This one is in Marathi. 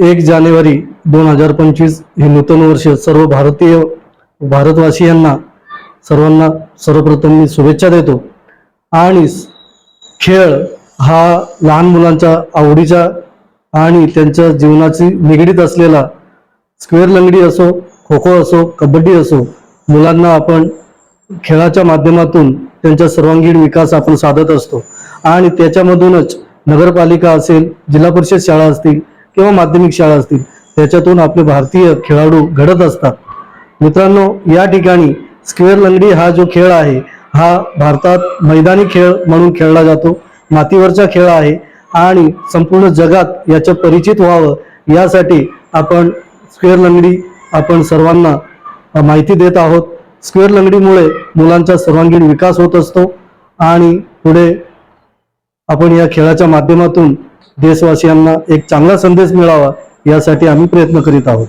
एक जानेवारी दोन हजार पंचवीस हे नूतन वर्ष सर्व भारतीय भारतवासियांना सर्वांना सर्वप्रथम मी शुभेच्छा देतो. आणि खेळ हा लहान मुलांच्या आवडीचा आणि त्यांच्या जीवनाची निगडीत असलेला स्क्वेअर लंगडी असो खो खो असो कबड्डी असो मुलांना आपण खेळाच्या माध्यमातून त्यांचा सर्वांगीण विकास आपण साधत असतो. आणि त्याच्यामधूनच नगरपालिका असेल जिल्हा परिषद शाळा असतील किंवा माध्यमिक शाळा असतील त्याच्यातून आपले भारतीय खेळाडू घडत असतात. मित्रांनो या ठिकाणी स्क्वेअर लंगडी हा जो खेळ आहे हा भारतात मैदानी खेळ म्हणून खेळला जातो. मातीवरचा खेळ आहे आणि संपूर्ण जगात याचं परिचित व्हावं यासाठी आपण स्क्वेअर लंगडी आपण सर्वांना माहिती देत आहोत. स्क्वेअर लंगडीमुळे मुलांचा सर्वांगीण विकास होत असतो आणि पुढे आपण या खेळाच्या माध्यमातून देशवासियांना एक चांगला संदेश मिळावा यासाठी आम्ही प्रयत्न करीत आहोत.